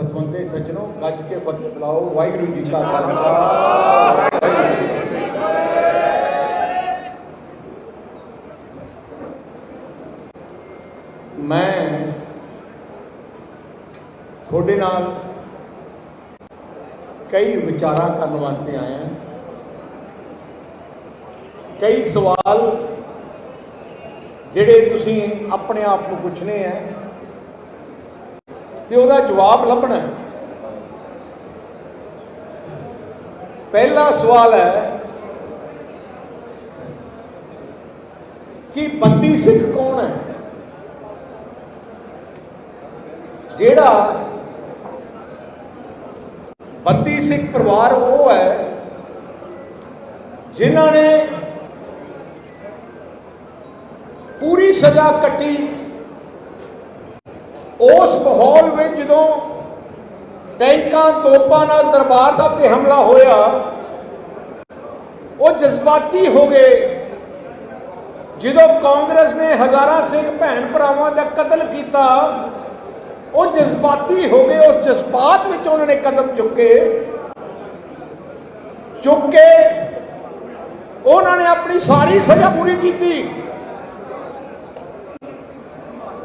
ਪਤਵੰਤੇ ਸੱਜਣੋ ਗੱਜ ਕੇ ਫਤਿਹ ਬੁਲਾਓ, ਵਾਹਿਗੁਰੂ ਜੀ ਕਾ ਖਾਲਸਾ। ਮੈਂ ਤੁਹਾਡੇ ਨਾਲ ਕਈ ਵਿਚਾਰਾਂ ਕਰਨ ਵਾਸਤੇ ਆਇਆ ਕਈ ਸਵਾਲ ਜਿਹੜੇ ਤੁਸੀਂ ਆਪਣੇ ਆਪ ਨੂੰ ਪੁੱਛਣੇ ਆ। ਤੇ ਉਹਦਾ ਜਵਾਬ ਲੱਭਣਾ ਹੈ। ਪਹਿਲਾ ਸਵਾਲ ਹੈ ਕਿ ਬੰਦੀ ਸਿੱਖ ਕੌਣ ਹੈ? ਜਿਹੜਾ ਬੰਦੀ ਸਿੱਖ ਪਰਿਵਾਰ ਉਹ ਹੈ ਜਿਨ੍ਹਾਂ ਨੇ ਪੂਰੀ ਸਜ਼ਾ ਕੱਟੀ ਉਸ ਮਾਹੌਲ ਵਿੱਚ ਜਦੋਂ ਟੈਂਕਾਂ ਤੋਪਾਂ ਨਾਲ ਦਰਬਾਰ ਸਾਹਿਬ ਤੇ ਹਮਲਾ ਹੋਇਆ, ਉਹ ਜਜ਼ਬਾਤੀ ਹੋ ਗਏ। ਜਦੋਂ ਕਾਂਗਰਸ ਨੇ ਹਜ਼ਾਰਾਂ ਸਿੱਖ ਭੈਣ ਭਰਾਵਾਂ ਦਾ ਕਤਲ ਕੀਤਾ, ਉਹ ਜਜ਼ਬਾਤੀ ਹੋ ਗਏ। ਉਸ ਜਜ਼ਬਾਤ ਵਿੱਚ ਉਹਨਾਂ ਨੇ ਕਦਮ ਚੁੱਕੇ। ਚੁੱਕ ਕੇ ਉਹਨਾਂ ਨੇ ਆਪਣੀ ਸਾਰੀ ਸਜ਼ਾ ਪੂਰੀ ਕੀਤੀ।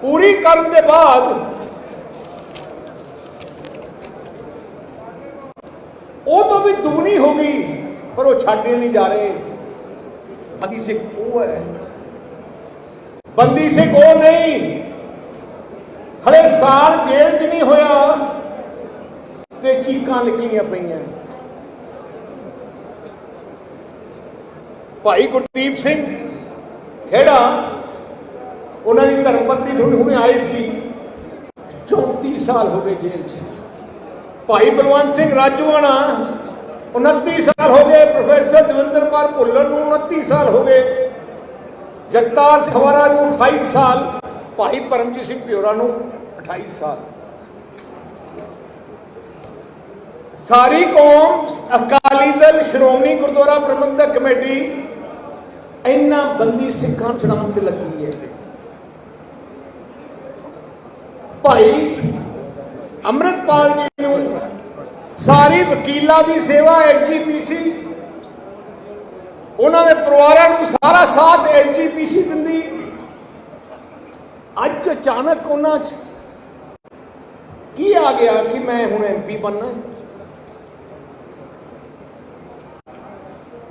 ਪੂਰੀ ਕਰਨ ਦੇ ਬਾਅਦ ਉਹ ਤੋਂ ਵੀ ਦੁਗਣੀ ਹੋ ਗਈ, ਪਰ ਉਹ ਛੱਡੇ ਨਹੀਂ ਜਾ ਰਹੇ। ਬੰਦੀ ਸਿੱਖ ਉਹ ਹੈ। ਬੰਦੀ ਸਿੱਖ ਉਹ ਨਹੀਂ। ਹਲੇ ਸਾਲ ਜੇਲ੍ਹ 'ਚ ਨਹੀਂ ਹੋਇਆ ਤੇ ਚੀਕਾਂ ਨਿਕਲੀਆਂ ਪਈਆਂ। ਭਾਈ ਗੁਰਦੀਪ ਸਿੰਘ ਖੇੜਾ, ਉਹਨਾਂ ਦੀ ਧਰਮ ਪਤਨੀ ਤੁਹਾਨੂੰ ਹੁਣੇ ਆਈ ਸੀ। 34 ਸਾਲ ਹੋ ਗਏ ਜੇਲ੍ਹ 'ਚ। ਭਾਈ ਬਲਵੰਤ ਸਿੰਘ ਰਾਜੂਆਣਾ 29 ਸਾਲ ਹੋ ਗਏ, ਪ੍ਰੋਫੈਸਰ ਦਵਿੰਦਰਪਾਲ ਭੁੱਲਰ ਨੂੰ 29 ਸਾਲ ਹੋ ਗਏ। ਜਗਤਾਰ ਸਿੰਘ ਹਵਾਰਾ ਨੂੰ 28 ਸਾਲ, ਭਾਈ ਪਰਮਜੀਤ ਸਿੰਘ ਪਿਓਰਾ ਨੂੰ 28 ਸਾਲ। ਸਾਰੀ ਕੌਮ ਅਕਾਲੀ ਦਲ, ਸ਼੍ਰੋਮਣੀ ਗੁਰਦੁਆਰਾ ਪ੍ਰਬੰਧਕ ਕਮੇਟੀ, ਇੰਨਾ ਬੰਦੀ ਸਿੱਖਾਂ ਨੂੰ ਛਡਾਉਣ ਤੇ ਲੱਗੀ ਹੈ। ਭਾਈ ਅੰਮ੍ਰਿਤਪਾਲ ਜੀ ਨੂੰ ਸਾਰੀ ਵਕੀਲਾਂ ਦੀ ਸੇਵਾ ਐਜੀਪੀਸੀ ਉਹਨਾਂ ਦੇ ਪਰਿਵਾਰਾਂ ਨੂੰ ਸਾਰਾ ਸਾਥ ਐਜੀਪੀਸੀ ਦਿੰਦੀ। ਅੱਜ ਅਚਾਨਕ ਉਹਨਾਂ 'ਚ ਕੀ ਆ ਗਿਆ ਕਿ ਮੈਂ ਹੁਣ ਐਮਪੀ ਬਣਨਾ?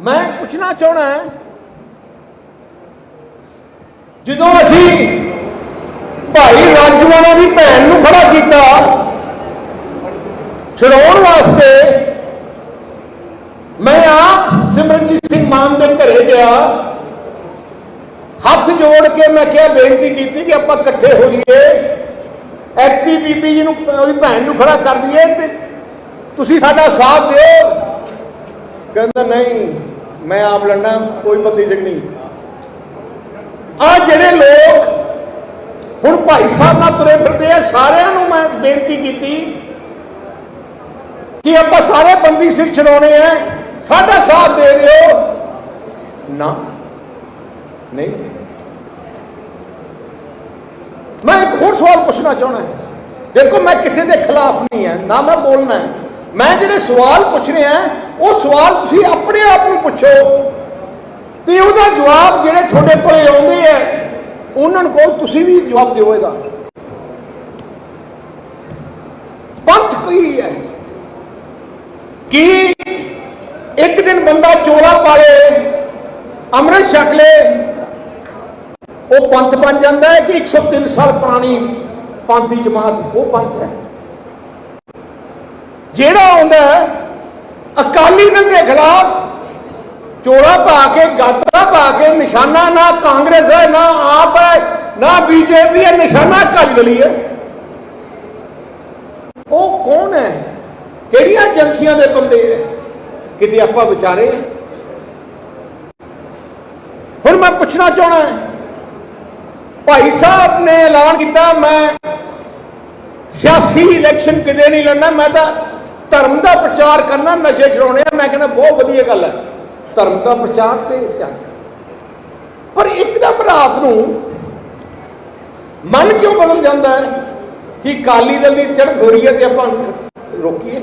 ਮੈਂ ਪੁੱਛਣਾ ਚਾਹਣਾ ਹੈ, ਜਦੋਂ ਅਸੀਂ ਭਾਈ ਰਾਜੂਆਣਾ ਦੀ ਭੈਣ ਨੂੰ ਖੜਾ ਕੀਤਾ ਛਡਾਉਣ ਵਾਸਤੇ ਮੈਂ ਆਪ ਸਿਮਰਨਜੀਤ ਸਿੰਘ ਮਾਨ ਦੇ ਘਰੇ ਗਿਆ। ਹੱਥ ਜੋੜ ਕੇ ਮੈਂ ਕਿਹਾ, ਬੇਨਤੀ ਕੀਤੀ ਕਿ ਆਪਾਂ ਇਕੱਠੇ ਹੋ ਜਾਈਏ। ਐਕਟੀ ਬੀਬੀ ਜੀ ਨੂੰ, ਉਹਦੀ ਭੈਣ ਨੂੰ ਖੜਾ ਕਰ ਦਈਏ ਤੇ ਤੁਸੀਂ ਸਾਡਾ ਸਾਥ ਦਿਓ। ਕਹਿੰਦਾ, ਨਹੀਂ, ਮੈਂ ਆਪ ਲੜਨਾ, ਕੋਈ ਬੰਦੀ ਜਗ ਨਹੀਂ। ਆ ਜਿਹੜੇ ਲੋਕ ਹੁਣ ਭਾਈ ਸਾਹਿਬ ਨਾਲ ਤੁਰੇ ਫਿਰਦੇ ਆ, ਸਾਰਿਆਂ ਨੂੰ ਮੈਂ ਬੇਨਤੀ ਕੀਤੀ ਕਿ ਆਪਾਂ ਸਾਰੇ ਬੰਦੀ ਸਿੱਖ ਛਡਾਉਣੇ ਆ। ਸਾਡਾ ਸਾਥ ਦੇ ਦਿਓ। ਨਾ। ਨਹੀਂ। ਮੈਂ ਇੱਕ ਹੋਰ ਸਵਾਲ ਪੁੱਛਣਾ ਚਾਹਣਾ ਦੇਖੋ, ਮੈਂ ਕਿਸੇ ਦੇ ਖਿਲਾਫ ਨਹੀਂ ਹੈ, ਨਾ ਮੈਂ ਬੋਲਣਾ ਹੈ। ਮੈਂ ਜਿਹੜੇ ਸਵਾਲ ਪੁੱਛ ਰਿਹਾ ਉਹ ਸਵਾਲ ਤੁਸੀਂ ਆਪਣੇ ਆਪ ਨੂੰ ਪੁੱਛੋ। ਤੇ ਉਹਦਾ ਜਵਾਬ ਜਿਹੜੇ ਤੁਹਾਡੇ ਕੋਲੇ ਆਉਂਦੇ ਆ, ਉਹਨਾਂ ਕੋਲ ਤੁਸੀਂ ਵੀ ਜਵਾਬ ਦਿਓ ਇਹਦਾ। ਪੰਥ ਕੀ ਹੈ? ਕਿ ਇੱਕ ਦਿਨ ਬੰਦਾ ਚੋਲਾ ਪਾਲੇ, ਅੰਮ੍ਰਿਤ ਛਕ ਲੇ, ਉਹ ਪੰਥ ਬਣ ਜਾਂਦਾ ਹੈ ਕਿ 103 ਸਾਲ ਪੁਰਾਣੀ ਪੰਥ ਦੀ ਜਮਾਤ ਉਹ ਪੰਥ ਹੈ। ਜਿਹੜਾ ਆਉਂਦਾ ਅਕਾਲੀ ਦਲ ਦੇ ਖਿਲਾਫ ਚੋਲਾ ਪਾ ਕੇ, ਗਾਤਰਾ ਪਾ ਕੇ, ਨਿਸ਼ਾਨਾ ਨਾ ਕਾਂਗਰਸ ਹੈ, ਨਾ ਆਪ ਹੈ, ਨਾ ਬੀਜੇਪੀ ਹੈ, ਨਿਸ਼ਾਨਾ ਅਕਾਲੀ ਦਲ ਹੀ ਹੈ। ਉਹ ਕੌਣ ਹੈ? ਕਿਹੜੀਆਂ ਏਜੰਸੀਆਂ ਦੇ ਬੰਦੇ ਹੈ ਕਿਤੇ ਆਪਾਂ ਵਿਚਾਰੇ? ਹੁਣ ਮੈਂ ਪੁੱਛਣਾ ਚਾਹਣਾ ਭਾਈ ਸਾਹਿਬ ਨੇ ਐਲਾਨ ਕੀਤਾ, ਮੈਂ ਸਿਆਸੀ ਇਲੈਕਸ਼ਨ ਕਿਤੇ ਨਹੀਂ ਲੜਨਾ, ਮੈਂ ਤਾਂ ਧਰਮ ਦਾ ਪ੍ਰਚਾਰ ਕਰਨਾ, ਨਸ਼ੇ ਛਡਾਉਣੇ ਆ, ਮੈਂ ਕਹਿੰਦਾ ਬਹੁਤ ਵਧੀਆ ਗੱਲ ਹੈ ਧਰਮ ਦਾ ਪ੍ਰਚਾਰ ਤੇ ਸਿਆਸੀ। ਪਰ ਇੱਕਦਮ ਰਾਤ ਨੂੰ ਮਨ ਕਿਉਂ ਬਦਲ ਜਾਂਦਾ ਹੈ ਕਿ ਕਾਲੀ ਦਲ ਦੀ ਚੜ੍ਹ ਹੋ ਰਹੀ ਹੈ ਤੇ ਆਪਾਂ ਰੋਕੀਏ?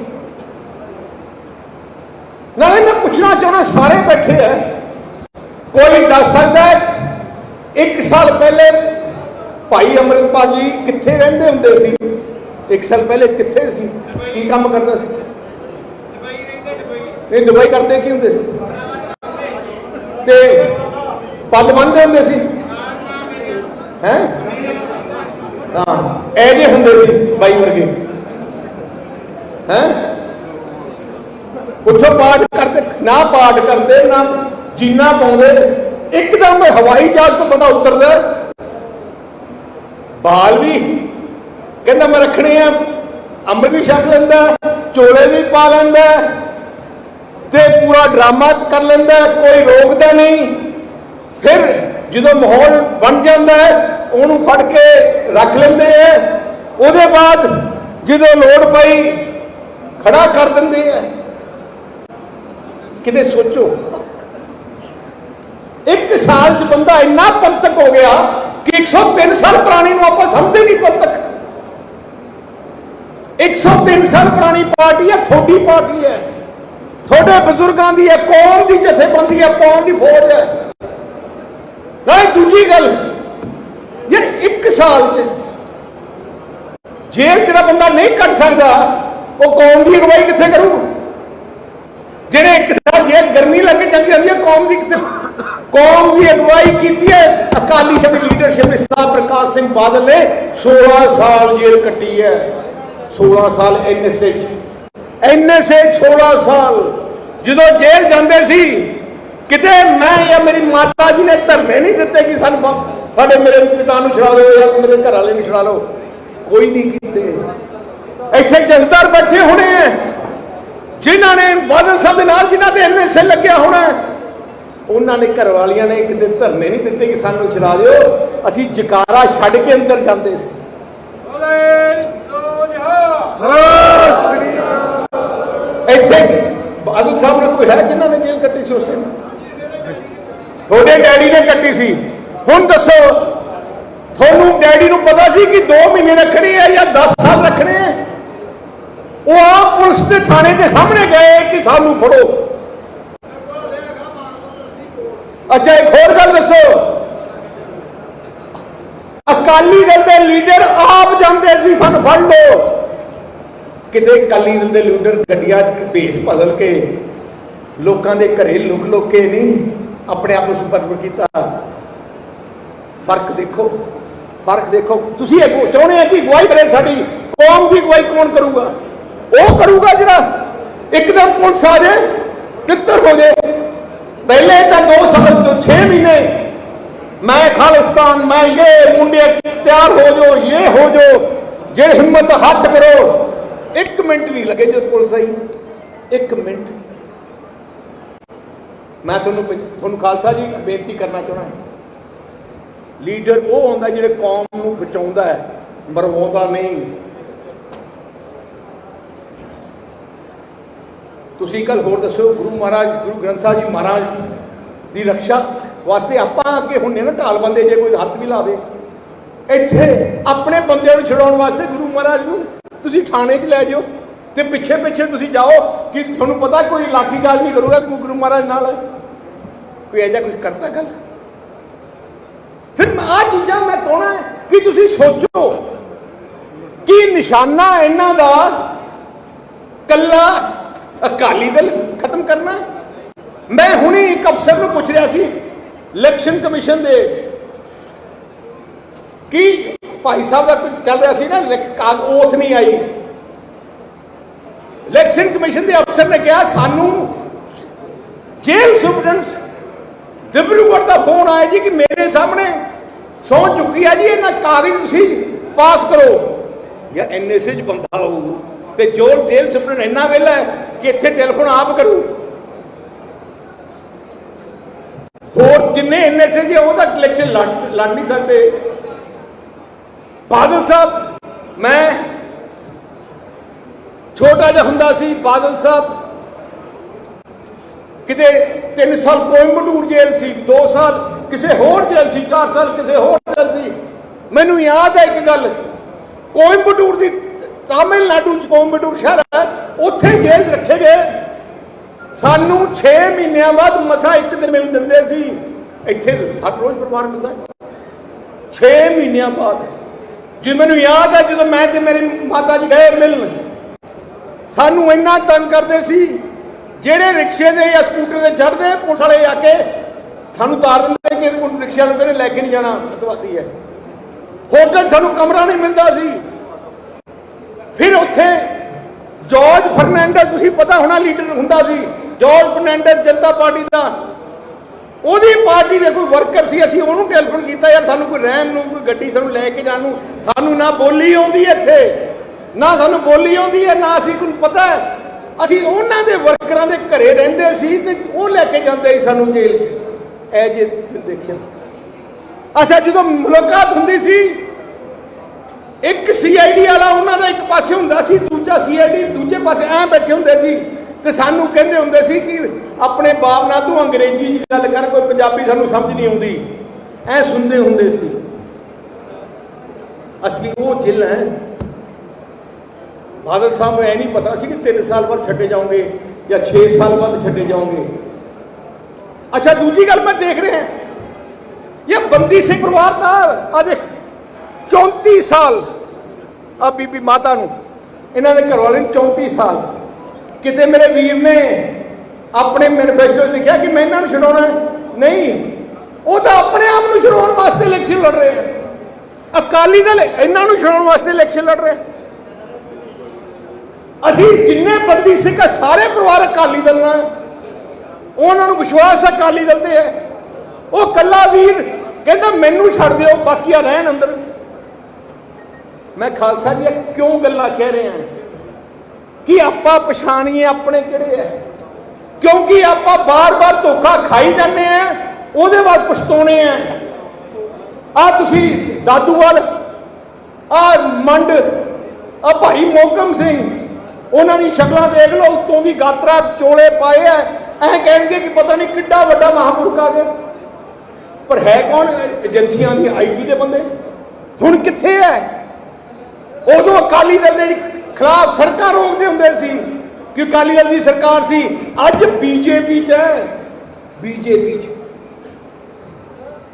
ਨਾਲੇ ਮੈਂ ਪੁੱਛਣਾ ਚਾਹਣਾ ਸਾਰੇ ਬੈਠੇ ਆ ਕੋਈ ਦੱਸ ਸਕਦਾ ਹੈ ਇੱਕ ਸਾਲ ਪਹਿਲੇ ਭਾਈ ਅਮਰਿਤਪਾਲ ਜੀ ਕਿੱਥੇ ਰਹਿੰਦੇ ਹੁੰਦੇ ਸੀ? ਇੱਕ ਸਾਲ ਪਹਿਲੇ ਕਿੱਥੇ ਸੀ? ਕੀ ਕੰਮ ਕਰਦਾ ਸੀ? ਇਹ ਦੁਬਈ। ਕਰਦੇ ਕੀ ਹੁੰਦੇ ਸੀ? ਤੇ ਪੱਗ ਬੰਨਦੇ ਹੁੰਦੇ ਸੀ? ਹੈ? ਹਾਂ ਇਹ ਜੇ ਹੁੰਦੇ ਸੀ ਬਾਈ ਵਰਗੇ। ਹੈ? ਪੁੱਛੋ ਪਾਠ ਕਰਦੇ, ਨਾ ਪਾਠ ਕਰਦੇ, ਨਾ ਜੀਨਾ ਪਾਉਂਦੇ। ਇੱਕਦਮ ਹਵਾਈ ਜਹਾਜ਼ ਤੋਂ ਬੰਦਾ ਉਤਰਦਾ। ਬਾਲ ਵੀ ਕਹਿੰਦਾ ਮੈਂ ਰੱਖਣੇ ਆ ਅੰਮ੍ਰਿਤ ਵੀ ਛਕ ਲੈਂਦਾ, ਚੋਲੇ ਵੀ ਪਾ ਲੈਂਦਾ, ਤੇ ਪੂਰਾ ਡਰਾਮਾ ਕਰ ਲੈਂਦਾ, ਕੋਈ ਰੋਕਦਾ ਨਹੀਂ। ਫਿਰ ਜਦੋਂ ਮਾਹੌਲ ਬਣ ਜਾਂਦਾ ਹੈ, ਉਹਨੂੰ ਫੜ ਕੇ ਰੱਖ ਲੈਂਦੇ ਆ। ਉਹਦੇ ਬਾਅਦ ਜਦੋਂ ਲੋੜ ਪਈ, ਖੜਾ ਕਰ ਦਿੰਦੇ ਆ। ਕਿਤੇ ਸੋਚੋ? ਇੱਕ ਸਾਲ ਚ ਬੰਦਾ ਇੰਨਾ ਪੰਤਕ ਹੋ ਗਿਆ ਕਿ 103 ਸਾਲ ਪੁਰਾਣੀ ਨੂੰ ਆਪਾਂ ਸਮਝਦੇ ਨਹੀਂ ਪੰਤਕ 103 ਸਾਲ ਪੁਰਾਣੀ ਪਾਰਟੀ ਹੈ ਥੋੜੀ ਪਾਰਟੀ ਹੈ। ਤੁਹਾਡੇ ਬਜ਼ੁਰਗਾਂ ਦੀ ਹੈ, ਕੌਮ ਦੀ ਜਥੇਬੰਦੀ ਹੈ, ਕੌਮ ਦੀ ਫੌਜ ਹੈ। ਨਾਲੇ ਦੂਜੀ ਗੱਲ, ਯਾਰ ਇੱਕ ਸਾਲ ਚ ਜੇਲ੍ਹ ਜਿਹੜਾ ਬੰਦਾ ਨਹੀਂ ਕੱਢ ਸਕਦਾ, ਉਹ ਕੌਮ ਦੀ ਅਗਵਾਈ ਕਿੱਥੇ ਕਰੂਗਾ? ਜਿਹੜੇ ਇੱਕ ਸਾਲ ਜੇਲ੍ਹ ਗਰਮੀ ਲੱਗ ਕੇ ਚੰਗੀ ਜਾਂਦੀ ਹੈ ਕੌਮ ਦੀ ਕੌਮ ਦੀ ਅਗਵਾਈ ਕੀਤੀ ਹੈ। ਅਕਾਲੀ ਸ਼ਬਦ ਲੀਡਰਸ਼ਿਪ ਨੇ ਪ੍ਰਕਾਸ਼ ਸਿੰਘ ਬਾਦਲ ਨੇ 16 ਸਾਲ ਜੇਲ੍ਹ ਕੱਟੀ ਹੈ। 16 ਸਾਲ ਐਨਐਸਏ ਚ। ਐਨਐਸਏ 16 ਸਾਲ ਜਦੋਂ ਜੇਲ੍ਹ ਜਾਂਦੇ ਸੀ, ਕਿਤੇ ਮੈਂ ਜਾਂ ਮੇਰੀ ਮਾਤਾ ਜੀ ਨੇ ਧਰਨੇ ਨਹੀਂ ਦਿੱਤੇ ਕਿ ਸਾਨੂੰ ਸਾਡੇ ਮੇਰੇ ਪਿਤਾ ਨੂੰ ਛੁਡਾ ਦਿਓ ਜਾਂ ਮੇਰੇ ਘਰ ਵਾਲੇ ਨੂੰ ਛੁਡਾ ਲਓ ਕੋਈ ਨਹੀਂ ਕੀਤੇ। ਇੱਥੇ ਜਥੇਦਾਰ ਬੈਠੇ ਹੋਣੇ ਆ ਜਿਨ੍ਹਾਂ ਨੇ ਬਾਦਲ ਸਾਹਿਬ ਦੇ ਨਾਲ ਜਿਨ੍ਹਾਂ ਦੇ ਐਨਐਸਏ ਲੱਗਿਆ ਹੋਣਾ ਉਹਨਾਂ ਨੇ ਘਰ ਵਾਲੀਆਂ ਨੇ ਕਿਤੇ ਧਰਨੇ ਨਹੀਂ ਦਿੱਤੇ ਕਿ ਸਾਨੂੰ ਚਲਾ ਦਿਓ। ਅਸੀਂ ਜਕਾਰਾ ਛੱਡ ਕੇ ਅੰਦਰ ਜਾਂਦੇ ਸੀ। ਇੱਥੇ ਬਾਦਲ ਸਾਹਿਬ ਨਾਲ ਕੋਈ ਹੈ ਜਿਨ੍ਹਾਂ ਨੇ ਜੇਲ੍ਹ ਕੱਟੀ ਸੀ ਉਸ ਟਾਈਮ ਤੁਹਾਡੇ ਡੈਡੀ ਨੇ ਕੱਟੀ ਸੀ। ਹੁਣ ਦੱਸੋ, ਤੁਹਾਨੂੰ ਡੈਡੀ ਨੂੰ ਪਤਾ ਸੀ ਕਿ 2 ਮਹੀਨੇ ਰੱਖਣੇ ਆ ਜਾਂ 10 ਸਾਲ ਰੱਖਣੇ ਆ? ਉਹ ਆ ਪੁਲਿਸ ਦੇ ਥਾਣੇ ਦੇ ਸਾਹਮਣੇ ਗਏ ਕਿ ਸਾਨੂੰ ਫੜੋ। ਅੱਛਾ, ਇੱਕ ਹੋਰ ਗੱਲ ਦੱਸੋ। ਅਕਾਲੀ ਦਲ ਦੇ ਲੀਡਰ ਆਪ ਜਾਂਦੇ ਸੀ, ਸਾਨੂੰ ਫੜ ਲਓ। ਕਿਤੇ ਅਕਾਲੀ ਦਲ ਦੇ ਲੀਡਰ ਗੱਡੀਆਂ 'ਚ ਭੇਸ ਬਦਲ ਕੇ, ਲੋਕਾਂ ਦੇ ਘਰੇ ਲੁਕ ਲੁਕ ਕੇ ਨਹੀਂ, ਆਪਣੇ ਆਪ ਨੂੰ ਸੰਪਰਕ ਕੀਤਾ। ਫ਼ਰਕ ਦੇਖੋ ਫ਼ਰਕ ਦੇਖੋ। ਤੁਸੀਂ ਇਹ ਚਾਹੁੰਦੇ ਆ ਕਿ ਗਵਾਹੀ ਕਰੇ ਸਾਡੀ? ਕੌਮ ਦੀ ਗਵਾਹੀ ਕੌਣ ਕਰੂਗਾ? ਉਹ ਕਰੂਗਾ ਜਿਹੜਾ ਇੱਕਦਮ ਪੁਲਿਸ ਆ ਜਾਏ ਕਿੱਧਰ ਹੋ ਜਾਏ। ਪਹਿਲੇ ਤਾਂ 2 ਸਾਲ ਤੋਂ 6 ਮਹੀਨੇ ਮੈਂ ਖਾਲਿਸਤਾਨ, ਮੈਂ ਇਹ ਮੁੰਡੇ ਤਿਆਰ ਹੋ ਜੋ ਇਹ ਹੋ ਜੋ ਜੇ ਹਿੰਮਤ ਹੱਥ ਕਰੋ। ਇੱਕ ਮਿੰਟ ਨਹੀਂ ਲੱਗੇ ਜਦ ਪੁਲਿਸ ਆਈ। ਇੱਕ ਮਿੰਟ। ਮੈਂ ਤੁਹਾਨੂੰ ਤੁਹਾਨੂੰ ਖਾਲਸਾ ਜੀ ਇੱਕ ਬੇਨਤੀ ਕਰਨਾ ਚਾਹਣਾ ਲੀਡਰ ਉਹ ਹੁੰਦਾ ਜਿਹੜੇ ਕੌਮ ਨੂੰ ਬਚਾਉਂਦਾ ਹੈ, ਮਰਵਾਉਂਦਾ ਨਹੀਂ। ਤੁਸੀਂ ਕੱਲ ਹੋਰ ਦੱਸੋ, ਗੁਰੂ ਮਹਾਰਾਜ, ਗੁਰੂ ਗ੍ਰੰਥ ਸਾਹਿਬ ਜੀ ਮਹਾਰਾਜ ਦੀ ਰੱਖਿਆ ਵਾਸਤੇ ਆਪਾਂ ਅੱਗੇ ਹੁੰਨੇ ਨਾ, ਢਾਲ ਬੰਦੇ ਜੇ ਕੋਈ ਹੱਥ ਵੀ ਲਾ ਦੇ। ਇੱਥੇ ਆਪਣੇ ਬੰਦਿਆਂ ਨੂੰ ਛਡਾਉਣ ਵਾਸਤੇ ਗੁਰੂ ਮਹਾਰਾਜ ਨੂੰ ਤੁਸੀਂ ਥਾਣੇ 'ਚ ਲੈ ਜਾਓ ਤੇ ਪਿੱਛੇ ਪਿੱਛੇ ਤੁਸੀਂ ਜਾਓ ਕਿ ਤੁਹਾਨੂੰ ਪਤਾ ਕੋਈ ਲਾਠੀ ਚਾਰਜ ਨਹੀਂ ਕਰੂਗਾ ਕਿ ਗੁਰੂ ਮਹਾਰਾਜ ਨਾਲ ਹੈ। ਕੋਈ ਐਜਾ ਕੁਝ ਕਰਦਾ ਗੱਲ ਫਿਰ ਆ ਚੀਜ਼ਾਂ ਮੈਂ ਕਹਣਾ ਕਿ ਤੁਸੀਂ ਸੋਚੋ ਕਿ ਨਿਸ਼ਾਨਾ ਇਹਨਾਂ ਦਾ ਕੱਲਾ ਅਕਾਲੀ ਦਲ ਖਤਮ ਕਰਨਾ ਮੈਂ ਹੁਣੇ ਇੱਕ ਅਫਸਰ ਨੂੰ ਪੁੱਛ ਰਿਹਾ ਸੀ ਇਲੈਕਸ਼ਨ ਕਮਿਸ਼ਨ ਦੇ। ਕਿ ਭਾਈ ਸਾਹਿਬ ਦਾ ਕੁਝ ਚੱਲ ਰਿਹਾ ਸੀ ਨਾ ਕਾਗ ਓਥ ਨਹੀਂ ਆਈ। ਇਲੈਕਸ਼ਨ ਕਮਿਸ਼ਨ ਦੇ ਅਫਸਰ ਨੇ ਕਿਹਾ, ਸਾਨੂੰ ਜੇਲ੍ਹ ਸੁਪਰਡੈਂਟਸ ਡਿਬਰੂਗੜ੍ਹ ਦਾ ਫੋਨ ਆਇਆ ਜੀ ਕਿ ਮੇਰੇ ਸਾਹਮਣੇ ਸੌ ਚੁੱਕੀ ਆ ਜੀ, ਇਹਨਾਂ ਕਾਗਜ਼ ਤੁਸੀਂ ਪਾਸ ਕਰੋ। ਯਾ ਐਨਐਸਏ ਚ ਬੰਦਾ ਹੋਊ ਤੇ ਜੋਲ ਜੇਲ੍ਹ ਸੁਪਰਡੈਂਟ ਇੰਨਾ ਵੇਲਾ ਹੈ ਕਿ ਇੱਥੇ ਟੈਲੀਫੋਨ ਆਪ ਕਰੂ। ਹੋਰ ਜਿੰਨੇ ਐਨਐਸਏ ਜੀ ਉਹ ਇਲੈਕਸ਼ਨ ਲੜ ਲੜ ਨਹੀਂ ਸਕਦੇ। ਬਾਦਲ ਸਾਹਿਬ, ਮੈਂ ਛੋਟਾ ਜਿਹਾ ਹੁੰਦਾ ਸੀ, ਬਾਦਲ ਸਾਹਿਬ ਕਿਤੇ 3 ਸਾਲ ਕੋਇੰਬਟੂਰ ਜੇਲ੍ਹ ਸੀ 2 ਸਾਲ ਕਿਸੇ ਹੋਰ ਜੇਲ੍ਹ ਸੀ 4 ਸਾਲ ਕਿਸੇ ਹੋਰ ਜੇਲ੍ਹ ਸੀ। ਮੈਨੂੰ ਯਾਦ ਹੈ ਇੱਕ ਗੱਲ, ਕੋਇੰਬਟੂਰ ਦੀ ਤਾਮਿਲਨਾਡੂ ਚ ਕੋਇੰਬਟੂਰ ਸ਼ਹਿਰ ਉੱਥੇ ਜੇਲ੍ਹ 'ਚ ਰੱਖੇ ਗਏ। ਸਾਨੂੰ 6 ਮਹੀਨਿਆਂ ਬਾਅਦ ਮਸਾ ਇੱਕ ਦਿਨ ਮਿਲ ਦਿੰਦੇ ਸੀ। ਇੱਥੇ ਹਰ ਰੋਜ਼ ਪਰਿਵਾਰ ਮਿਲਦਾ 6 ਮਹੀਨਿਆਂ ਬਾਅਦ। ਜੇ ਮੈਨੂੰ ਯਾਦ ਹੈ ਜਦੋਂ ਮੈਂ ਤੇ ਮੇਰੇ ਮਾਤਾ ਜੀ ਗਏ ਮਿਲਣ, ਸਾਨੂੰ ਇੰਨਾ ਤੰਗ ਕਰਦੇ ਸੀ, ਜਿਹੜੇ ਰਿਕਸ਼ੇ ਦੇ ਜਾਂ ਸਕੂਟਰ ਦੇ ਚੜ੍ਹਦੇ, ਪੁਲਿਸ ਵਾਲੇ ਆ ਕੇ ਸਾਨੂੰ ਤਾਰ ਦਿੰਦੇ ਕਿ ਇਹਦੇ ਕੋਲ ਰਿਕਸ਼ੇ ਕਹਿੰਦੇ, ਲੈ ਕੇ ਨਹੀਂ ਜਾਣਾ ਅਤਵਾਦੀ ਹੈ। ਹੋਟਲ ਸਾਨੂੰ ਕਮਰਾ ਨਹੀਂ ਮਿਲਦਾ ਸੀ। ਫਿਰ ਉੱਥੇ ਜਾਰਜ ਫਰਨੈਂਡਸ ਤੁਸੀਂ ਪਤਾ ਹੋਣਾ ਲੀਡਰ ਹੁੰਦਾ ਸੀ, ਜਾਰਜ ਫਰਨੈਂਡਸ ਜਨਤਾ ਪਾਰਟੀ ਦਾ। ਉਹਦੀ ਪਾਰਟੀ ਦੇ ਕੋਈ ਵਰਕਰ ਸੀ, ਅਸੀਂ ਉਹਨੂੰ ਟੈਲੀਫੋਨ ਕੀਤਾ, ਯਾਰ ਸਾਨੂੰ ਕੋਈ ਰਹਿਣ ਨੂੰ, ਕੋਈ ਗੱਡੀ ਸਾਨੂੰ ਲੈ ਕੇ ਜਾਣ ਨੂੰ, ਸਾਨੂੰ ਨਾ ਬੋਲੀ ਆਉਂਦੀ ਇੱਥੇ, ਨਾ ਸਾਨੂੰ ਬੋਲੀ ਆਉਂਦੀ ਹੈ, ਨਾ ਅਸੀਂ ਕੋਈ ਪਤਾ ਅਸੀਂ ਉਹਨਾਂ ਦੇ ਵਰਕਰਾਂ ਦੇ ਘਰੇ ਰਹਿੰਦੇ ਸੀ ਤੇ ਉਹ ਲੈ ਕੇ ਜਾਂਦੇ ਸੀ ਸਾਨੂੰ ਜੇਲ੍ਹ 'ਚ। ਐ ਜੇ ਦੇਖਿਆ। ਅੱਛਾ, ਜਦੋਂ ਮੁਲਾਕਾਤ ਹੁੰਦੀ ਸੀ ਇੱਕ ਸੀਆਈਡੀ ਵਾਲਾ, ਉਹਨਾਂ ਦਾ ਇੱਕ ਪਾਸੇ ਹੁੰਦਾ ਸੀ, ਦੂਜਾ ਸੀਆਈਡੀ ਦੂਜੇ ਪਾਸੇ ਐ ਬੈਠੇ ਹੁੰਦੇ ਸੀ ਤੇ ਸਾਨੂੰ ਕਹਿੰਦੇ ਹੁੰਦੇ ਸੀ ਕਿ ਆਪਣੇ ਬਾਪ ਨਾਲ ਤੂੰ ਅੰਗਰੇਜ਼ੀ 'ਚ ਗੱਲ ਕਰ, ਕੋਈ ਪੰਜਾਬੀ ਸਾਨੂੰ ਸਮਝ ਨਹੀਂ ਆਉਂਦੀ। ਐ ਸੁਣਦੇ ਹੁੰਦੇ ਸੀ। ਅਸਲੀ ਉਹ ਜਿਲ ਹੈ, ਬਾਦਲ ਸਾਹਿਬ ਨੂੰ ਐ ਨਹੀਂ ਪਤਾ ਸੀ ਕਿ 3 ਸਾਲ ਬਾਅਦ ਛੱਡੇ ਜਾਓਗੇ ਜਾਂ 6 ਸਾਲ ਬਾਅਦ ਛੱਡੇ ਜਾਓਗੇ। ਅੱਛਾ, ਦੂਜੀ ਗੱਲ ਮੈਂ ਦੇਖ ਰਿਹਾ। ਇਹ ਬੰਦੀ ਸਿੰਘ ਪਰਿਵਾਰ ਦਾ ਆ ਦੇਖ 34 ਸਾਲ ਆ ਬੀਬੀ ਮਾਤਾ ਨੂੰ। ਇਹਨਾਂ ਦੇ ਘਰ ਵਾਲੇ ਨੂੰ 34 ਸਾਲ। ਕਿਤੇ ਮੇਰੇ ਵੀਰ ਨੇ ਆਪਣੇ ਮੈਨੀਫੈਸਟੋ 'ਚ ਲਿਖਿਆ ਕਿ ਮੈਂ ਇਹਨਾਂ ਨੂੰ ਛਡਾਉਣਾ ਨਹੀਂ। ਉਹ ਤਾਂ ਆਪਣੇ ਆਪ ਨੂੰ ਛਡਾਉਣ ਵਾਸਤੇ ਇਲੈਕਸ਼ਨ ਲੜ ਰਹੇ ਆ। ਅਕਾਲੀ ਦਲ ਇਹਨਾਂ ਨੂੰ ਛਡਾਉਣ ਵਾਸਤੇ ਇਲੈਕਸ਼ਨ ਲੜ ਰਹੇ ਅਸੀਂ ਜਿੰਨੇ ਬੰਦੀ ਸਿੰਘ ਆ, ਸਾਰੇ ਪਰਿਵਾਰ ਅਕਾਲੀ ਦਲ ਨਾਲ ਉਹਨਾਂ ਨੂੰ ਵਿਸ਼ਵਾਸ ਅਕਾਲੀ ਦਲ ਤੇ ਹੈ। ਉਹ ਕੱਲਾ ਵੀਰ ਕਹਿੰਦਾ, ਮੈਨੂੰ ਛੱਡ ਦਿਓ, ਬਾਕੀ ਆ ਰਹਿਣ ਅੰਦਰ ਮੈਂ ਖਾਲਸਾ ਜੀ, ਇਹ ਕਿਉਂ ਗੱਲਾਂ ਕਹਿ ਰਹੇ ਹਾਂ? ਕਿ ਆਪਾਂ ਪਛਾਣੀਏ ਆਪਣੇ ਕਿਹੜੇ ਐ? ਕਿਉਂਕਿ ਆਪਾਂ ਬਾਰ-ਬਾਰ ਧੋਖਾ ਖਾਈ ਜਾਂਦੇ ਆ ਉਹਦੇ ਬਾਅਦ ਪਛਤਾਉਣੇ ਆ ਆ ਤੁਸੀਂ ਦਾਦੂਵਾਲ ਆ ਮੰਡ ਆ ਭਾਈ ਮੋਕਮ ਸਿੰਘ, ਉਹਨਾਂ ਦੀ ਸ਼ਕਲਾਂ ਦੇਖ ਲਓ, ਉੱਤੋਂ ਦੀ ਗਾਤਰਾ ਚੋਲੇ ਪਾਏ ਐ। ਐ ਕਹਿਣਗੇ ਕਿ ਪਤਾ ਨਹੀਂ ਕਿੱਡਾ ਵੱਡਾ ਮਹਾਪੁਰਖ ਆ ਗਿਆ। ਪਰ ਹੈ ਕੌਣ ਏਜੰਸੀਆਂ ਦੀ, ਆਈਪੀ ਦੇ ਬੰਦੇ? ਹੁਣ ਕਿੱਥੇ ਐ? ਉਦੋਂ ਅਕਾਲੀ ਦਲ ਦੇ ਖਿਲਾਫ ਸੜਕਾਂ ਰੋਕਦੇ ਹੁੰਦੇ ਸੀ ਕਿ ਅਕਾਲੀ ਦਲ ਦੀ ਸਰਕਾਰ ਸੀ। ਅੱਜ ਬੀਜੇਪੀ ਚ ਹੈ। ਬੀਜੇਪੀ ਚ।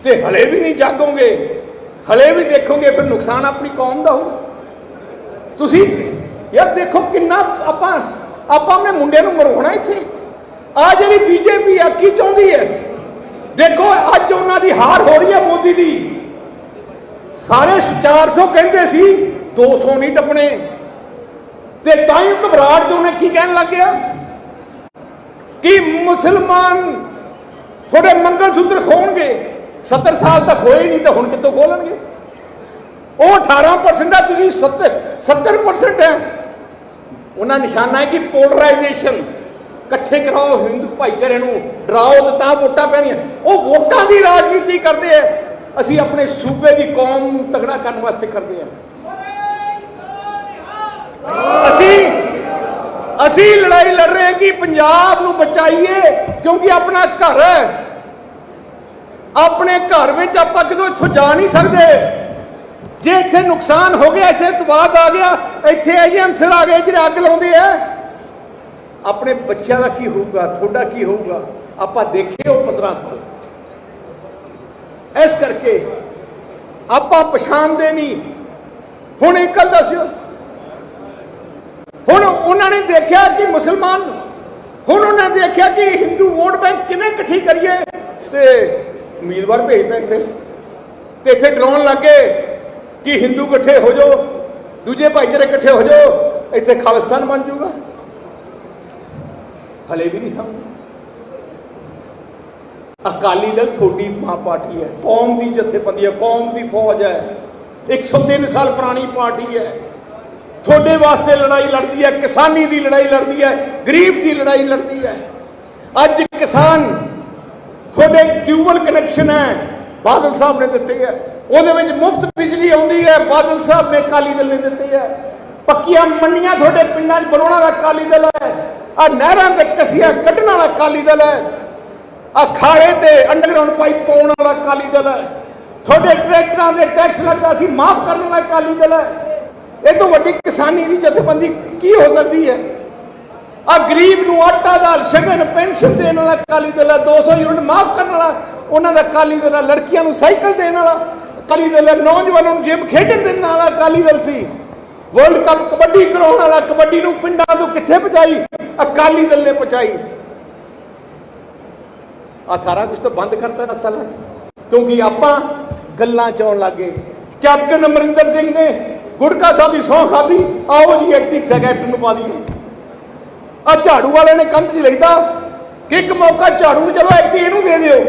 ਤੇ ਹਲੇ ਵੀ ਨਹੀਂ ਜਾਗੋਗੇ। ਹਲੇ ਵੀ ਦੇਖੋਗੇ, ਫਿਰ ਨੁਕਸਾਨ ਆਪਣੀ ਕੌਮ ਦਾ ਹੋਊ। ਤੁਸੀਂ ਯਾਰ ਦੇਖੋ ਕਿੰਨਾ ਆਪਾਂ ਆਪਾਂ ਆਪਣੇ ਮੁੰਡੇ ਨੂੰ ਮਰਵਾਉਣਾ ਇੱਥੇ। ਆ ਜਿਹੜੀ ਬੀਜੇਪੀ ਆ, ਕੀ ਚਾਹੁੰਦੀ ਹੈ? ਦੇਖੋ, ਅੱਜ ਉਹਨਾਂ ਦੀ ਹਾਰ ਹੋ ਰਹੀ ਹੈ ਮੋਦੀ ਦੀ। ਸਾਰੇ 400 ਕਹਿੰਦੇ ਸੀ 200 ਨਹੀਂ ਟੱਪਣੇ। ਤੇ ਤਾਂ ਹੀ ਘਬਰਾਹਟ ਚ ਉਹਨੇ ਕੀ ਕਹਿਣ ਲੱਗ ਗਿਆ? ਕਿ ਮੁਸਲਮਾਨ ਥੋੜੇ ਮੰਗਲ ਸੂਤਰ ਖੋਣਗੇ। 70 ਸਾਲ ਤੱਕ ਹੋਏ ਨਹੀਂ ਤਾਂ ਹੁਣ ਕਿੱਥੋਂ ਖੋਲਣਗੇ? ਉਹ 18% ਆ, ਤੁਸੀਂ 70 70% ਹੈ। ਉਹਨਾਂ ਨਿਸ਼ਾਨਾ ਹੈ ਕਿ ਪੋਲਰਾਈਜੇਸ਼ਨ ਇਕੱਠੇ ਕਰਾਓ ਹਿੰਦੂ ਭਾਈਚਾਰੇ ਨੂੰ, ਡਰਾਓ ਤੇ ਤਾਂ ਵੋਟਾਂ ਪੈਣੀਆਂ। ਉਹ ਵੋਟਾਂ ਦੀ ਰਾਜਨੀਤੀ ਕਰਦੇ ਆ। ਅਸੀਂ ਆਪਣੇ ਸੂਬੇ ਦੀ ਕੌਮ ਨੂੰ ਤਗੜਾ ਕਰਨ ਵਾਸਤੇ ਕਰਦੇ ਆ। ਅਸੀਂ ਅਸੀਂ ਲੜਾਈ ਲੜ ਰਹੇ ਕਿ ਪੰਜਾਬ ਨੂੰ ਬਚਾਈਏ, ਕਿਉਂਕਿ ਆਪਣਾ ਘਰ ਹੈ। ਆਪਣੇ ਘਰ ਵਿੱਚ ਆਪਾਂ ਕਿਦੋਂ ਇੱਥੋਂ ਜਾ ਨਹੀਂ ਸਕਦੇ। ਜੇ ਇੱਥੇ ਨੁਕਸਾਨ ਹੋ ਗਿਆ, ਇੱਥੇ ਤਬਾਦ ਆ ਗਿਆ, ਇੱਥੇ ਇਹ ਜਿਹੇ ਆ ਗਏ ਜਿਹੜੇ ਅੱਗ ਲਾਉਂਦੇ ਆ। ਆਪਣੇ ਬੱਚਿਆਂ ਦਾ ਕੀ ਹੋਊਗਾ, ਤੁਹਾਡਾ ਕੀ ਹੋਊਗਾ? ਆਪਾਂ ਦੇਖੇ ਉਹ 15 ਸਾਲ। ਇਸ ਕਰਕੇ ਆਪਾਂ ਪਛਾਣਦੇ ਨਹੀਂ। ਹੁਣ ਇੱਕ ਗੱਲ ਦੱਸਿਓ ਹੁਣ ਉਹਨਾਂ ਨੇ ਦੇਖਿਆ ਕਿ ਮੁਸਲਮਾਨ ਹੁਣ ਉਹਨਾਂ ਨੇ ਦੇਖਿਆ ਕਿ ਹਿੰਦੂ ਵੋਟ ਬੈਂਕ ਕਿਵੇਂ ਇਕੱਠੀ ਕਰੀਏ ਤੇ ਉਮੀਦਵਾਰ ਭੇਜਤਾ ਇੱਥੇ। ਤੇ ਇੱਥੇ ਡਰਾਉਣ ਲੱਗੇ ਕਿ ਹਿੰਦੂ ਇਕੱਠੇ ਹੋ ਜਾਓ, ਦੂਜੇ ਭਾਈਚਾਰੇ ਇਕੱਠੇ ਹੋ ਜਾਓ, ਇੱਥੇ ਖਾਲਿਸਤਾਨ ਬਣ ਜਾਊਗਾ। ਹਲੇ ਵੀ ਨਹੀਂ ਸਮਝ। ਅਕਾਲੀ ਦਲ ਤੁਹਾਡੀ ਮਾਂ ਪਾਰਟੀ ਹੈ, ਕੌਮ ਦੀ ਜਥੇਬੰਦੀ ਹੈ, ਕੌਮ ਦੀ ਫੌਜ ਹੈ। 103 ਸਾਲ ਪੁਰਾਣੀ ਪਾਰਟੀ ਹੈ। ਤੁਹਾਡੇ ਵਾਸਤੇ ਲੜਾਈ ਲੜਦੀ ਹੈ, ਕਿਸਾਨੀ ਦੀ ਲੜਾਈ ਲੜਦੀ ਹੈ, ਗਰੀਬ ਦੀ ਲੜਾਈ ਲੜਦੀ ਹੈ। ਅੱਜ ਕਿਸਾਨ ਤੁਹਾਡੇ ਟਿਊਬਲ ਕਨੈਕਸ਼ਨ ਹੈ, ਬਾਦਲ ਸਾਹਿਬ ਨੇ ਦਿੱਤੇ ਹੈ। ਉਹਦੇ ਵਿੱਚ ਮੁਫਤ ਬਿਜਲੀ ਆਉਂਦੀ ਹੈ, ਬਾਦਲ ਸਾਹਿਬ ਨੇ ਅਕਾਲੀ ਦਲ ਨੇ ਦਿੱਤੀ ਹੈ। ਪੱਕੀਆਂ ਮੰਡੀਆਂ ਤੁਹਾਡੇ ਪਿੰਡਾਂ 'ਚ ਬਣਾਉਣ ਵਾਲਾ ਅਕਾਲੀ ਦਲ ਹੈ। ਆ ਨਹਿਰਾਂ ਤੇ ਕਸੀਆਂ ਕੱਢਣ ਵਾਲਾ ਅਕਾਲੀ ਦਲ ਹੈ। ਆ ਖਾੜੇ ਤੇ ਅੰਡਰਗਰਾਉਂਡ ਪਾਈਪ ਪਾਉਣ ਵਾਲਾ ਅਕਾਲੀ ਦਲ ਹੈ। ਤੁਹਾਡੇ ਟਰੈਕਟਰਾਂ ਦੇ ਟੈਕਸ ਲੱਗਦਾ ਸੀ ਮਾਫ ਕਰਨ ਵਾਲਾ ਅਕਾਲੀ ਦਲ ਹੈ। ਇਹ ਤੋਂ ਵੱਡੀ ਕਿਸਾਨੀ ਦੀ ਜਥੇਬੰਦੀ ਕੀ ਹੋ ਸਕਦੀ ਹੈ? ਆ ਗਰੀਬ ਨੂੰ ਆਟਾ ਦਾਲ, ਸ਼ਗਨ, ਪੈਨਸ਼ਨ ਦੇਣ ਵਾਲਾ ਅਕਾਲੀ ਦਲ 200 ਯੂਨਿਟ ਮਾਫ ਕਰਨ ਵਾਲਾ, ਉਹਨਾਂ ਦਾ ਅਕਾਲੀ ਦਲ ਲੜਕੀਆਂ ਨੂੰ ਸਾਈਕਲ ਦੇਣ ਵਾਲਾ, ਅਕਾਲੀ ਦਲ ਨੌਜਵਾਨਾਂ ਨੂੰ ਜਿਮ ਖੇਡਣ ਦੇਣ ਵਾਲਾ ਅਕਾਲੀ ਦਲ ਸੀ। ਵਰਲਡ ਕੱਪ ਕਬੱਡੀ ਕਰਾਉਣ ਵਾਲਾ, ਕਬੱਡੀ ਨੂੰ ਪਿੰਡਾਂ ਤੋਂ ਕਿੱਥੇ ਪਹੁੰਚਾਈ? ਅਕਾਲੀ ਦਲ ਨੇ ਪਹੁੰਚਾਈ। ਆ ਸਾਰਾ ਕੁਝ ਤਾਂ ਬੰਦ ਕਰਤਾ ਨਾ ਸਾਲਾਂ 'ਚ। ਕਿਉਂਕਿ ਆਪਾਂ ਗੱਲਾਂ ਚ ਆਉਣ ਲੱਗੇ ਕੈਪਟਨ ਅਮਰਿੰਦਰ ਸਿੰਘ ਨੇ ਗੁਰਕਾ ਸਾਹਿਬ ਦੀ ਸਹੁੰ ਖਾਦੀ ਆਓ ਜੀ ਐਕਟਿਕ ਕੈਪਟਨ ਨੂੰ ਪਾ ਲਈਏ। ਆ ਝਾੜੂ ਵਾਲੇ ਨੇ ਕੰਧ 'ਚ ਲਿਖਦਾ ਕਿ ਇੱਕ ਮੌਕਾ ਝਾੜੂ ਨੂੰ ਚਲੋ ਐਕਟੀ ਇਹਨੂੰ ਦੇ ਦਿਓ।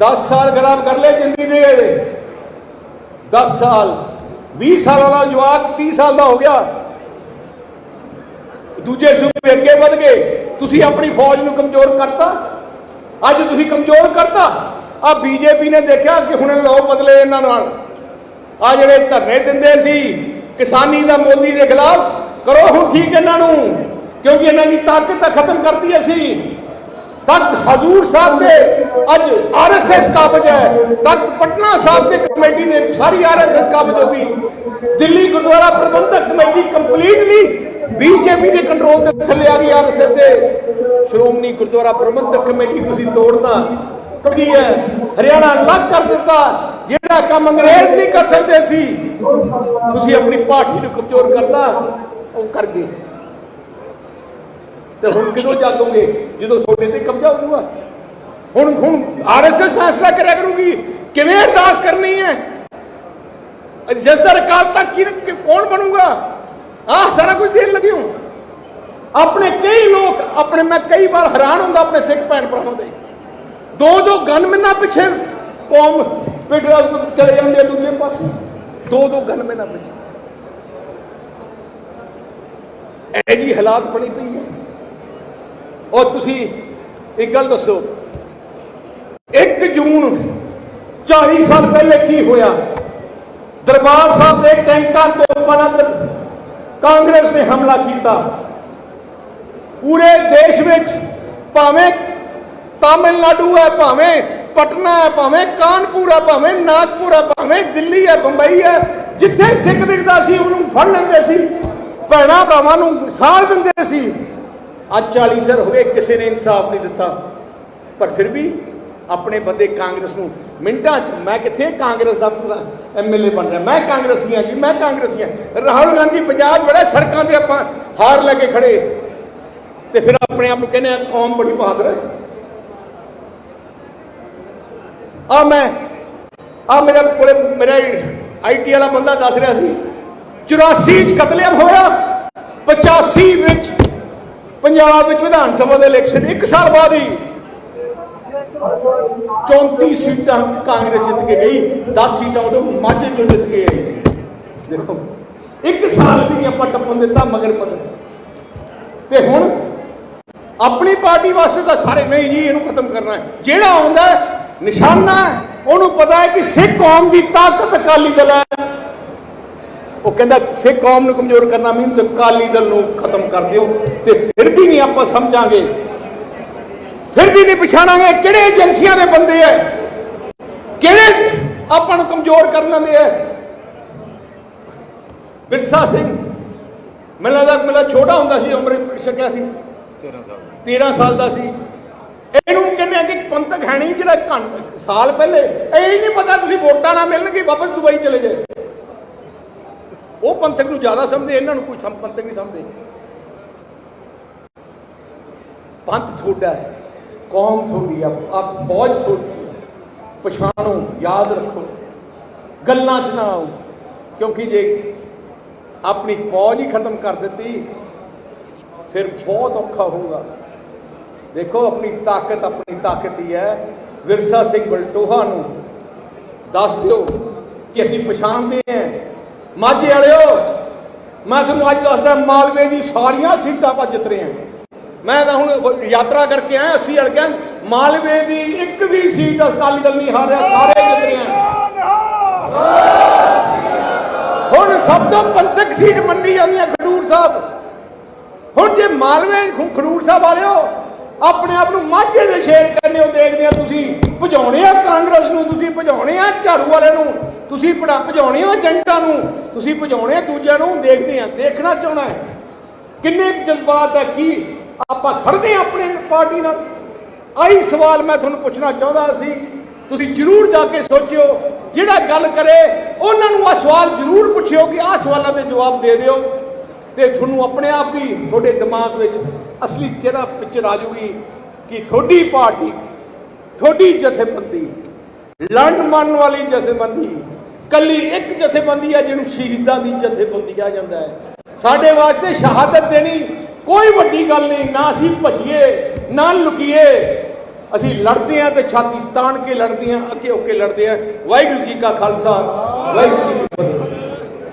10 ਸਾਲ ਖਰਾਬ ਕਰ ਲਏ ਜ਼ਿੰਦਗੀ ਦੇ 10 ਸਾਲ 20 ਸਾਲ ਵਾਲਾ ਜਵਾਕ 30 ਸਾਲ ਦਾ ਹੋ ਗਿਆ। ਦੂਜੇ ਸੂਬੇ ਅੱਗੇ ਵਧ ਗਏ। ਤੁਸੀਂ ਆਪਣੀ ਫੌਜ ਨੂੰ ਕਮਜ਼ੋਰ ਕਰਤਾ। ਅੱਜ ਤੁਸੀਂ ਕਮਜ਼ੋਰ ਕਰਤਾ। ਆ ਬੀਜੇਪੀ ਨੇ ਦੇਖਿਆ ਕਿ ਹੁਣ ਲਓ ਬਦਲੇ ਇਹਨਾਂ ਨਾਲ। ਆ ਜਿਹੜੇ ਧਰਨੇ ਦਿੰਦੇ ਸੀ, ਕਿਸਾਨੀ ਦਾ ਮੋਦੀ ਦੇ ਖਿਲਾਫ, ਕਰੋ ਹੁਣ ਠੀਕ ਇਹਨਾਂ ਨੂੰ, ਕਿਉਂਕਿ ਇਹਨਾਂ ਦੀ ਤਾਕਤ ਤਾਂ ਖਤਮ ਕਰਤੀ ਅਸੀਂ। ਤਖਤ ਹਜ਼ੂਰ ਸਾਹਿਬ ਦੇ ਅੱਜ ਆਰਐਸਐਸ ਕਾਬਜ ਹੈ। ਤਖਤ ਪਟਨਾ ਸਾਹਿਬ ਦੇ ਕਮੇਟੀ ਦੇ ਸਾਰੀ ਆਰਐਸਐਸ ਕਾਬਜ ਹੋ ਗਈ। Delhi Gurdwara Prabandhak committee completely BJP ਦੇ ਕੰਟਰੋਲ ਦੇ ਥੱਲੇ ਆ ਗਈ ਆਰਐਸਐਸ ਦੇ। ਸ਼੍ਰੋਮਣੀ ਗੁਰਦੁਆਰਾ ਪ੍ਰਬੰਧਕ ਕਮੇਟੀ ਤੁਸੀਂ ਤੋੜਤਾ। ਕੀ ਹੈ? ਹਰਿਆਣਾ ਅਲੱਗ ਕਰ ਦਿੱਤਾ। ਜਿਹੜਾ ਕੰਮ ਅੰਗਰੇਜ਼ ਨਹੀਂ ਕਰ ਸਕਦੇ ਸੀ, ਤੁਸੀਂ ਆਪਣੀ ਪਾਰਟੀ ਨੂੰ ਕਮਜ਼ੋਰ ਕਰਦਾ ਉਹ ਕਰ ਗਏ। ਤੇ ਹੁਣ ਕਿਦੋਂ ਜਾਗੋਗੇ? ਜਦੋਂ ਤੁਹਾਡੇ ਤੇ ਕਬਜ਼ਾ ਹੋਊਗਾ। ਹੁਣ ਹੁਣ ਆਰਐਸਐਸ ਫੈਸਲਾ ਕਰਿਆ ਕਰੂਗੀ। ਕਿਵੇਂ ਅਰਦਾਸ ਕਰਨੀ ਹੈ? ਜਸਦਰ ਕਾਲ ਤੱਕ ਕੀ ਕੌਣ ਬਣੂਗਾ? ਆਹ ਸਾਰਾ ਕੁਝ ਦੇਣ ਲੱਗੇ ਹੋ। ਆਪਣੇ ਕਈ ਲੋਕ ਆਪਣੇ ਮੈਂ ਕਈ ਵਾਰ ਹੈਰਾਨ ਹੁੰਦਾ ਆਪਣੇ ਸਿੱਖ ਭੈਣ ਭਰਾਵਾਂ ਦੇ। ਦੋ ਦੋ ਗਨਮੈਨਾਂ ਪਿੱਛੇ, ਕੌਮ ਪਿੱਟ ਚਲੇ ਜਾਂਦੇ ਦੂਜੇ ਪਾਸੇ। ਦੋ ਦੋ ਗਨਮੈਨਾਂ ਪਿੱਛੇ। ਇਹ ਜੀ ਹਾਲਾਤ ਬਣੀ ਪਈ ਹੈ। ਔਰ ਤੁਸੀਂ ਇੱਕ ਗੱਲ ਦੱਸੋ 1 ਜੂਨ 40 ਸਾਲ ਪਹਿਲੇ ਕੀ ਹੋਇਆ? ਦਰਬਾਰ ਸਾਹਿਬ ਦੇ ਟੈਂਕਾਂ ਤੋਪਾਂ ਨਾਲ ਕਾਂਗਰਸ ਨੇ ਹਮਲਾ ਕੀਤਾ। ਪੂਰੇ ਦੇਸ਼ ਵਿੱਚ ਭਾਵੇਂ ਤਾਮਿਲਨਾਡੂ ਹੈ ਭਾਵੇਂ, ਪਟਨਾ ਹੈ ਭਾਵੇਂ, ਕਾਨਪੁਰ ਹੈ ਭਾਵੇਂ, ਨਾਗਪੁਰ ਹੈ ਭਾਵੇਂ, ਦਿੱਲੀ ਹੈ, ਬੰਬਈ ਹੈ, ਜਿੱਥੇ ਸਿੱਖ ਦਿਖਦਾ ਸੀ, ਉਹਨੂੰ ਫੜ ਲੈਂਦੇ ਸੀ, ਭੈਣਾ ਭਰਾਵਾਂ ਨੂੰ ਸਾੜ ਦਿੰਦੇ ਸੀ। ਅੱਜ 40 ਸਰ ਹੋ ਗਏ, ਕਿਸੇ ਨੇ ਇਨਸਾਫ ਨਹੀਂ ਦਿੱਤਾ। ਪਰ ਫਿਰ ਵੀ ਆਪਣੇ ਬੰਦੇ ਕਾਂਗਰਸ ਨੂੰ ਮਿੰਟਾਂ 'ਚ, ਮੈਂ ਕਿੱਥੇ ਕਾਂਗਰਸ ਦਾ ਪੂਰਾ ਐਮਐਲਏ ਬਣ ਰਿਹਾ? ਮੈਂ ਕਾਂਗਰਸੀ ਹਾਂ ਜੀ, ਮੈਂ ਕਾਂਗਰਸੀ ਹਾਂ ਰਾਹੁਲ ਗਾਂਧੀ ਪੰਜਾਬ ਬੜਾ ਸੜਕਾਂ ਤੇ ਆਪਾਂ ਹਾਰ ਲੈ ਕੇ ਖੜੇ। ਤੇ ਫਿਰ ਆਪਣੇ ਆਪ ਨੂੰ ਕਹਿੰਦੇ ਆ, ਕੌਮ ਬੜੀ ਬਹਾਦਰ ਹੈ। ਆ ਮੈਂ, ਆ ਮੇਰੇ ਕੋਲੇ ਮੇਰਾ ਆਈਟੀ ਵਾਲਾ ਬੰਦਾ ਦੱਸ ਰਿਹਾ ਸੀ। 84 ਚ ਕਤਲੇਆਮ ਹੋਇਆ 85 ਵਿੱਚ ਪੰਜਾਬ ਵਿੱਚ ਵਿਧਾਨ ਸਭਾ ਦੇ ਇਲੈਕਸ਼ਨ ਇੱਕ ਸਾਲ ਬਾਅਦ ਹੀ 34 ਸੀਟਾਂ ਕਾਂਗਰਸ ਜਿੱਤ ਕੇ ਗਈ 10 ਸੀਟਾਂ ਉਦੋਂ ਮਾਝੇ ਚੋਂ ਜਿੱਤ ਕੇ ਆਈ ਸੀ। ਦੇਖੋ, ਇੱਕ ਸਾਲ ਵੀ ਆਪਾਂ ਟੱਪਣ ਦਿੱਤਾ ਮਗਰ ਪਗਰ ਤੇ ਹੁਣ ਆਪਣੀ ਪਾਰਟੀ ਵਾਸਤੇ ਤਾਂ ਸਾਰੇ ਨਹੀਂ ਜੀ, ਇਹਨੂੰ ਖਤਮ ਕਰਨਾ ਹੈ। ਜਿਹੜਾ ਆਉਂਦਾ ਨਿਸ਼ਾਨਾ ਉਹਨੂੰ ਪਤਾ ਹੈ ਕਿ ਸਿੱਖ ਕੌਮ ਦੀ ਤਾਕਤ ਅਕਾਲੀ ਦਲ ਹੈ। ਉਹ ਕਹਿੰਦਾ, ਸਿੱਖ ਕੌਮ ਨੂੰ ਕਮਜ਼ੋਰ ਕਰਨਾ ਮੀਨਸ ਅਕਾਲੀ ਦਲ ਨੂੰ ਖਤਮ ਕਰ ਦਿਓ ਤੇ ਫਿਰ ਵੀ ਨਹੀਂ ਆਪਾਂ ਸਮਝਾਂਗੇ। ਫਿਰ ਵੀ ਨਹੀਂ ਪਛਾਣਾਂਗੇ ਕਿਹੜੇ ਏਜੰਸੀਆਂ ਦੇ ਬੰਦੇ ਐ। ਕਿਹੜੇ ਆਪਾਂ ਨੂੰ ਕਮਜ਼ੋਰ ਕਰਨ ਦੇ ਐ। ਬਿਰਸਾ ਸਿੰਘ, ਮੈਨੂੰ ਲੱਗਦਾ ਮੇਰਾ ਛੋਟਾ ਹੁੰਦਾ ਸੀ ਉਮਰ ਛਕਿਆ ਸੀ। 13 ਸਾਲ 13 ਸਾਲ ਦਾ ਸੀ। ਪੰਥਕ ਜਿਹੜਾ ਘੰਟ ਸਾਲ ਪਹਿਲੇ। ਇਹ ਹੀ ਨਹੀਂ ਪਤਾ ਤੁਸੀਂ ਵੋਟਾਂ ਨਾ ਮਿਲਣਗੇ ਵਾਪਸ ਦੁਬਈ ਚਲੇ ਜਾਏ ਉਹ ਪੰਥਕ ਨੂੰ ਜ਼ਿਆਦਾ ਸਮਝਦੇ, ਇਹਨਾਂ ਨੂੰ ਕੋਈ ਸਮ, ਪੰਥਕ ਨਹੀਂ ਸਮਝਦੇ। ਪੰਥ ਤੁਹਾਡਾ ਹੈ, ਕੌਮ ਤੁਹਾਡੀ ਆ ਆਪ ਫੌਜ ਤੁਹਾਡੀ ਪਛਾਣੋ, ਯਾਦ ਰੱਖੋ। ਗੱਲਾਂ 'ਚ ਨਾ ਆਓ, ਕਿਉਂਕਿ ਜੇ ਆਪਣੀ ਫੌਜ ਹੀ ਖਤਮ ਕਰ ਦਿੱਤੀ, ਫਿਰ ਬਹੁਤ ਔਖਾ ਹੋਊਗਾ। ਦੇਖੋ, ਆਪਣੀ ਤਾਕਤ ਆਪਣੀ ਤਾਕਤ ਹੀ ਹੈ। ਵਿਰਸਾ ਸਿੰਘ ਬਲਟੋਹਾ ਨੂੰ ਦੱਸ ਦਿਓ ਕਿ ਅਸੀਂ ਪਛਾਣਦੇ ਹਾਂ। ਮਾਝੇ ਵਾਲਿਓ, ਮੈਂ ਤੁਹਾਨੂੰ ਅੱਜ ਦੱਸਦਾ, ਮਾਲਵੇ ਦੀ ਸਾਰੀਆਂ ਸੀਟਾਂ ਆਪਾਂ ਜਿੱਤ ਰਹੇ ਹਾਂ। ਮੈਂ ਤਾਂ ਹੁਣ ਯਾਤਰਾ ਕਰਕੇ ਆਇਆ, ਅਸੀਂ ਹਲਕਿਆਂ ਮਾਲਵੇ ਦੀ ਇੱਕ ਵੀ ਸੀਟ ਅਕਾਲੀ ਦਲ ਨਹੀਂ ਹਾਰਿਆ, ਸਾਰੇ ਜਿੱਤ ਰਹੇ ਹਾਂ। ਹੁਣ ਸਭ ਤੋਂ ਪੰਥਕ ਸੀਟ ਮੰਨੀ ਜਾਂਦੀ ਹੈ ਖਡੂਰ ਸਾਹਿਬ। ਹੁਣ ਜੇ ਮਾਲਵੇ ਖਡੂਰ ਸਾਹਿਬ ਵਾਲਿਓ ਆਪਣੇ ਆਪ ਨੂੰ ਮਾਝੇ ਦੇ ਸ਼ੇਰ ਕਰਨੇ ਹੋ ਦੇਖਦੇ ਆ ਤੁਸੀਂ। ਭਜਾਉਣੇ ਆ ਕਾਂਗਰਸ ਨੂੰ, ਤੁਸੀਂ ਭਜਾਉਣੇ ਆ ਝਾੜੂ ਵਾਲੇ ਨੂੰ, ਤੁਸੀਂ ਭਜਾਉਣੇ ਹੋ ਏਜੰਟਾਂ ਨੂੰ, ਤੁਸੀਂ ਭਜਾਉਣੇ ਆ ਦੂਜਿਆਂ ਨੂੰ ਦੇਖਦੇ ਆ, ਦੇਖਣਾ ਚਾਹਣਾ ਹੈ। ਕਿੰਨੇ ਜਜ਼ਬਾਤ ਹੈ ਕੀ ਆਪਾਂ ਖੜਦੇ ਆ ਆਪਣੇ ਪਾਰਟੀ ਨਾਲ? ਆਹੀ ਸਵਾਲ ਮੈਂ ਤੁਹਾਨੂੰ ਪੁੱਛਣਾ ਚਾਹੁੰਦਾ ਸੀ। ਤੁਸੀਂ ਜਰੂਰ ਜਾ ਕੇ ਸੋਚਿਓ, ਜਿਹੜਾ ਗੱਲ ਕਰੇ, ਉਹਨਾਂ ਨੂੰ ਆ ਸਵਾਲ ਜਰੂਰ ਪੁੱਛਿਓ ਕਿ ਆਹ ਸਵਾਲਾਂ ਦੇ ਜਵਾਬ ਦੇ ਦਿਓ। ਤੇ ਤੁਹਾਨੂੰ ਆਪਣੇ ਆਪ ਹੀ ਤੁਹਾਡੇ ਦਿਮਾਗ ਵਿੱਚ ਅਸਲੀ ਚਿਹਰਾ ਪਿਕਚਰ ਆ ਜੂਗੀ ਕਿ ਤੁਹਾਡੀ ਪਾਰਟੀ, ਤੁਹਾਡੀ ਜਥੇਬੰਦੀ, ਲੜਨ ਮੰਨ ਵਾਲੀ ਜਥੇਬੰਦੀ, ਕੱਲੀ ਇੱਕ ਜਥੇਬੰਦੀ ਹੈ ਜਿਹਨੂੰ ਸ਼ਹੀਦਾਂ ਦੀ ਜਥੇਬੰਦੀ ਕਿਹਾ ਜਾਂਦਾ ਹੈ। ਸਾਡੇ ਵਾਸਤੇ ਸ਼ਹਾਦਤ ਦੇਣੀ ਕੋਈ ਵੱਡੀ ਗੱਲ ਨਹੀਂ, ਨਾ ਅਸੀਂ ਭੱਜੀਏ, ਨਾ ਲੁਕੀਏ। ਅਸੀਂ ਲੜਦੇ ਹਾਂ ਤੇ ਛਾਤੀ ਤਾਣ ਕੇ ਲੜਦੇ ਹਾਂ, ਅੱਗੇ ਹੋ ਕੇ ਲੜਦੇ ਹਾਂ। ਵਾਹਿਗੁਰੂ ਜੀ ਕਾ ਖਾਲਸਾ, ਵਾਹਿਗੁਰੂ ਜੀ ਕੀ ਫਤਿਹ।